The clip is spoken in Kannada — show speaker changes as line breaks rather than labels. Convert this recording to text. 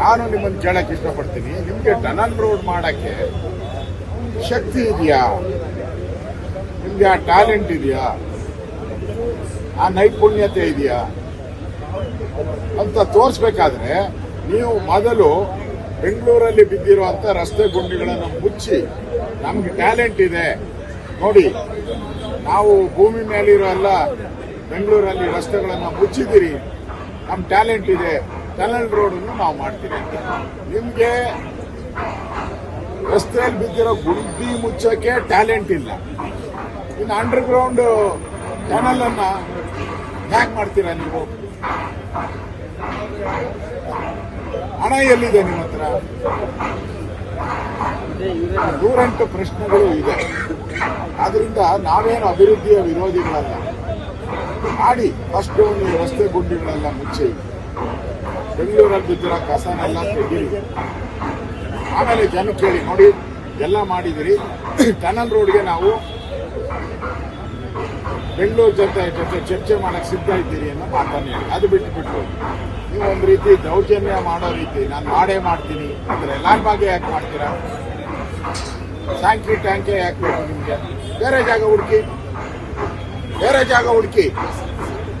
ನಾನು ನಿಮ್ಮನ್ನು ಕೇಳಕ್ಕೆ ಇಷ್ಟಪಡ್ತೀನಿ. ನಿಮಗೆ ಟನಲ್ ರೋಡ್ ಮಾಡೋಕ್ಕೆ ಶಕ್ತಿ ಇದೆಯಾ? ನಿಮಗೆ ಆ ಟ್ಯಾಲೆಂಟ್ ಇದೆಯಾ? ಆ ನೈಪುಣ್ಯತೆ ಇದೆಯಾ? ಅಂತ ತೋರಿಸ್ಬೇಕಾದ್ರೆ ನೀವು ಮೊದಲು ಬೆಂಗಳೂರಲ್ಲಿ ಬಿದ್ದಿರುವಂಥ ರಸ್ತೆ ಗುಂಡಿಗಳನ್ನು ಮುಚ್ಚಿ, ನಮಗೆ ಟ್ಯಾಲೆಂಟ್ ಇದೆ. ನೋಡಿ, ನಾವು ಭೂಮಿ ಮೇಲಿರೋ ಎಲ್ಲ ಬೆಂಗಳೂರಲ್ಲಿ ರಸ್ತೆಗಳನ್ನು ಮುಚ್ಚಿದ್ದೀರಿ. ನಮ್ಮ ಟ್ಯಾಲೆಂಟ್ ಇದೆ. ಟನಲ್ ರೋಡನ್ನು ನಾವು ಮಾಡ್ತೀವಿ. ನಿಮಗೆ ರಸ್ತೆಯಲ್ಲಿ ಬಿದ್ದಿರೋ ಗುಡ್ಡಿ ಮುಚ್ಚೋಕೆ ಟ್ಯಾಲೆಂಟ್ ಇಲ್ಲ. ಇನ್ನು ಅಂಡರ್ ಗ್ರೌಂಡ್ ಟನಲ್ ಅನ್ನ ಹ್ಯಾಕ್ ಮಾಡ್ತೀರಾ ನೀವು? ಹಣ ಎಲ್ಲಿದೆ ನಿಮ್ಮ ಹತ್ರ? ನೂರೆಂಟು ಪ್ರಶ್ನೆಗಳು ಇದೆ. ಆದ್ರಿಂದ ನಾವೇನು ಅಭಿವೃದ್ಧಿಯ ವಿರೋಧಿಗಳಲ್ಲ. ಮಾಡಿ ಫಸ್ಟ್ ರಸ್ತೆ ಗುಂಡಿಗಳೆಲ್ಲ ಮುಚ್ಚಿ. ಬೆಂಗಳೂರಲ್ಲಿ ಬಿದ್ದಿರೋ ಕಸನೆಲ್ಲ ತೆಗೀರಿ. ಆಮೇಲೆ ಜನ ಕೇಳಿ, ನೋಡಿ, ಎಲ್ಲ ಮಾಡಿದಿರಿ ಟನಲ್ ರೋಡ್ಗೆ ನಾವು ಬೆಂಗಳೂರು ಜನತೆ ಜೊತೆ ಚರ್ಚೆ ಮಾಡಕ್ಕೆ ಸಿದ್ಧ ಇದ್ದೀರಿ ಅನ್ನೋ ಮಾತನ್ನು ಹೇಳಿ. ಅದು ಬಿಟ್ಟು ಬಿಟ್ಟು ನೀವು ಒಂದು ರೀತಿ ದೌರ್ಜನ್ಯ ಮಾಡೋ ರೀತಿ, ನಾನು ಮಾಡೇ ಮಾಡ್ತೀನಿ. ಅಂದ್ರೆ ಲಾಲ್ ಬಾಗೆ ಯಾಕೆ ಮಾಡ್ತೀರಾ? ಟ್ಯಾಂಕಿ, ಟ್ಯಾಂಕೇ ಯಾಕೆ ಬೇಕು ನಿಮಗೆ? ಬೇರೆ ಜಾಗ ಹುಡುಕಿ. ಬೇರೆ ಜಾಗ ಹುಡುಕಿ.